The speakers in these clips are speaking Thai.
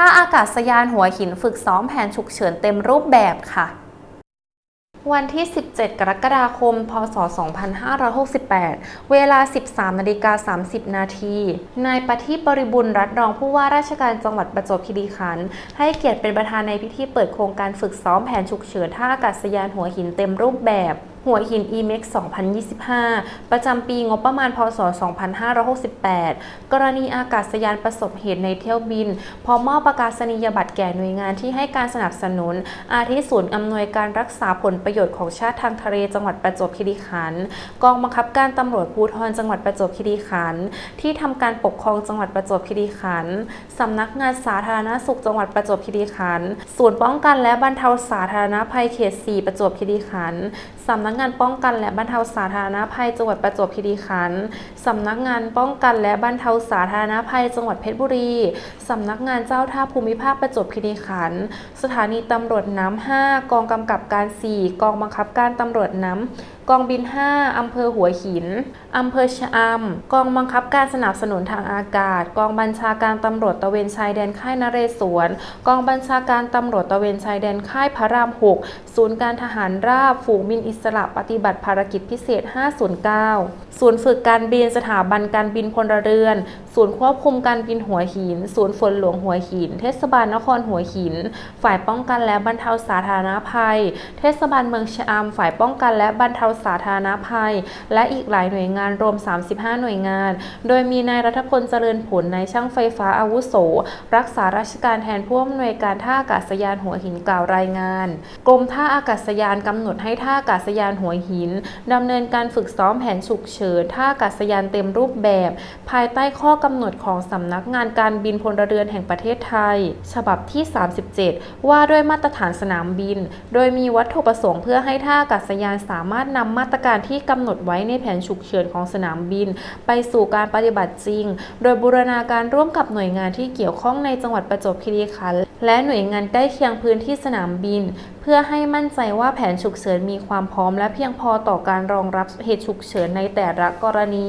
ท่าอากาศยานหัวหินฝึกซ้อมแผนฉุกเฉินเต็มรูปแบบค่ะ วันที่ 17 กรกฎาคม พศ 2568 เวลา 13นาฬิกา30 นาที นายประทีปบริบุญรัตน์รองผู้ว่าราชการจังหวัดประจวบคีรีขันธ์ให้เกียรติเป็นประธานในพิธีเปิดโครงการฝึกซ้อมแผนฉุกเฉินท่าอากาศยานหัวหินเต็มรูปแบบ หัวหิน EMEX 2025 ประจำปีงบประมาณ พศ 2568 กรณีอากาศยานประสบเหตุในเที่ยวบินพร้อมมอบประกาศนียบัตรแก่หน่วยงานที่ให้การสนับสนุน อาทิศูนย์อำนวยการรักษาผลประโยชน์ของชาติทางทะเลจังหวัดประจวบคีรีขันธ์ กองบังคับการตำรวจภูธรจังหวัดประจวบคีรีขันธ์ ที่ทำการปกครองจังหวัดประจวบคีรีขันธ์สำนักงานสาธารณสุขจังหวัดประจวบคีรีขันธ์ ศูนย์ป้องกันและบรรเทาสาธารณภัยเขต 4 ประจวบคีรีขันธ์สำนักงานป้องกันและบรรเทาสาธารณภัยจังหวัดประจวบคีรีขันธ์สำนักงานป้องกันและบรรเทาสาธารณภัยจังหวัดเพชรบุรีสำนักงานเจ้าท่าภูมิภาคประจวบคีรีขันธ์สถานีตำรวจน้ำ5กองกำกับการ 4 กองบังคับการตำรวจน้ำกองบิน 5 อำเภอหัวหิน อำเภอชะอำ กองบังคับการสนับสนุนทางอากาศ กองบัญชาการตำรวจตะเวนชายแดนค่ายนเรศวร กองบัญชาการตำรวจตะเวนชายแดนค่ายพระราม 6 ศูนย์การทหารราบ ฝูงบินอิสระปฏิบัติภารกิจพิเศษ 509 ศูนย์ฝึกการบินสถาบันการบินพลเรือน ศูนย์ควบคุมการบินหัวหิน ศูนย์ฝนหลวงหัวหิน เทศบาลนครหัวหิน ฝ่ายป้องกันและบรรเทาสาธารณภัย เทศบาลเมืองชะอำฝ่ายป้องกันและบรรเทาสาธารณภัย และอีกหลายหน่วยงานรวม 35 หน่วยงาน โดยมีนายรัฐพลเจริญผลนายช่างไฟฟ้าอาวุโส รักษาราชการแทนผู้อำนวยการท่าอากาศยานหัวหินกล่าวรายงาน กรมท่าอากาศยานกำหนดให้ท่าอากาศยานหัวหินดำเนินการฝึกซ้อมแผนฉุกเฉินท่าอากาศยานเต็มรูปแบบ ภายใต้ข้อกำหนดของสำนักงานการบินพลเรือนแห่งประเทศไทย ฉบับที่ 37 ว่าด้วยมาตรฐานสนามบิน โดยมีวัตถุประสงค์เพื่อให้ท่าอากาศยานสามารถนำมาตรการที่กำหนดไว้ในแผนฉุกเฉินของสนามบิน ไปสู่การปฏิบัติจริง โดยบูรณาการร่วมกับหน่วยงานที่เกี่ยวข้องในจังหวัดประจวบคีรีขันธ์และหน่วยงานใกล้เคียงพื้นที่สนามบิน พื่อให้มั่นใจว่าแผนฉุกเฉินมีความพร้อม และเพียงพอต่อการรองรับเหตุฉุกเฉินในแต่ละกรณี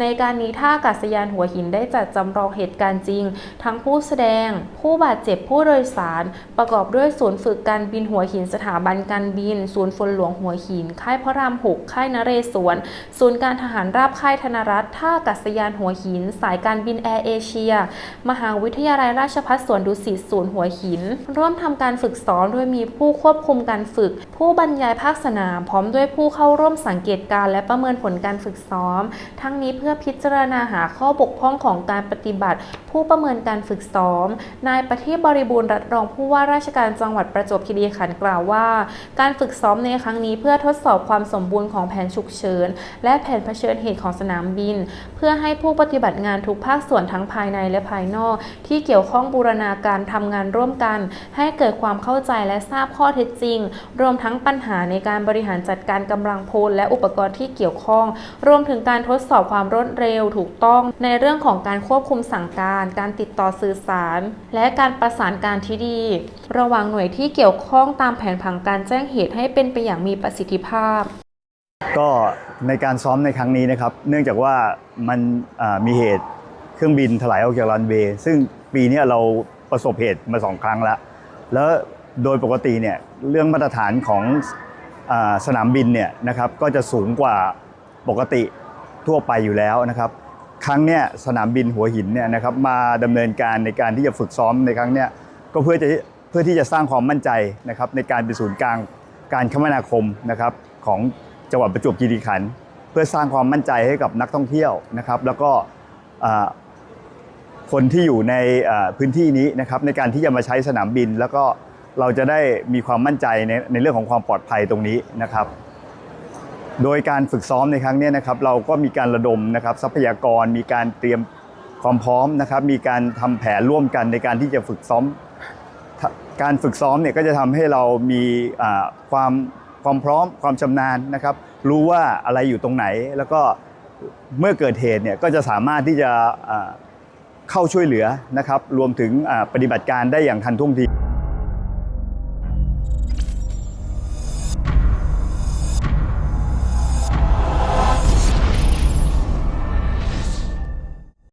ในการนี้ท่าอากาศยานหัวหินได้จัดจำลองเหตุการณ์จริง ทั้งผู้แสดง ผู้บาดเจ็บผู้โดยสาร ประกอบด้วยศูนย์ฝึกการบินหัวหินสถาบันการบิน ศูนย์ฝนหลวงหัวหิน ค่ายพระราม6ค่ายนเรศวร ศูนย์การทหารราบค่ายธนรัตน์ท่าอากาศยานหัวหิน สายการบินแอร์เอเชีย มหาวิทยาลัยราชภัฏสวนดุสิตศูนย์หัวหิน ร่วมทำการฝึกซ้อมโดยมีผู้ควบคุมการฝึก ผู้บรรยายภาคสนาม พร้อมด้วยผู้เข้าร่วมสังเกตการและประเมินผลการฝึกซ้อม ทั้งนี้เพื่อพิจารณาหาข้อบกพร่องของการปฏิบัติ ผู้ประเมินการฝึกซ้อม นายประทีปบริบูรณ์รัตรองผู้ว่าราชการจังหวัดประจวบคีรีขันธ์กล่าวว่า การฝึกซ้อมในครั้งนี้เพื่อทดสอบความสมบูรณ์ของแผนฉุกเฉิน และแผนเผชิญเหตุของสนามบิน เพื่อให้ผู้ปฏิบัติงานทุกภาคส่วนทั้งภายในและภายนอก ที่เกี่ยวข้องบูรณาการทำงานร่วมกัน ให้เกิดความเข้าใจและทราบข้อเท็จจริง รวมทั้งปัญหาในการบริหารจัดการกำลังพลและอุปกรณ์ที่เกี่ยวข้อง รวมถึงการทดสอบความรวดเร็วถูกต้อง ในเรื่องของการควบคุมสั่งการ การติดต่อสื่อสาร และการประสานการที่ดี ระหว่างหน่วยที่เกี่ยวข้องตามแผนผังการแจ้งเหตุให้เป็นไปอย่างมีประสิทธิภาพก็ในการซ้อมในครั้งนี้นะครับ เนื่องจากว่ามันมีเหตุเครื่องบินถลายออกจากรันเวย์ซึ่งปีนี้เราประสบเหตุมาสองครั้งแล้ว แล้ว โดยปกติเนี่ยเรื่องมาตรฐานของสนามบินเนี่ยนะครับก็จะสูงกว่าปกติทั่วไปอยู่แล้วนะครับครั้งเนี้ยสนามบินหัวหินเนี่ยนะครับมาดำเนินการในการที่จะฝึกซ้อมในครั้งเนี้ยก็เพื่อจะเพื่อที่จะสร้างความมั่นใจนะครับในการเป็นศูนย์กลางการคมนาคมนะครับของจังหวัดประจวบคีรีขันธ์เพื่อสร้างความมั่นใจให้กับนักท่องเที่ยวนะครับแล้วก็คนที่อยู่ในพื้นที่นี้นะครับในการที่จะมาใช้สนามบินแล้วก็ เราจะได้มีความมั่นใจในในเรื่องของความปลอดภัยตรงนี้นะครับ โดยการฝึกซ้อมในครั้งนี้นะครับ เราก็มีการระดมนะครับ ทรัพยากรมีการเตรียมความพร้อมนะครับ มีการทำแผนร่วมกันในการที่จะฝึกซ้อม การฝึกซ้อมเนี่ยก็จะทำให้เรามีความความพร้อมความชำนาญนะครับ รู้ว่าอะไรอยู่ตรงไหน แล้วก็เมื่อเกิดเหตุเนี่ยก็จะสามารถที่จะเข้าช่วยเหลือนะครับ รวมถึงปฏิบัติการได้อย่างทันท่วงที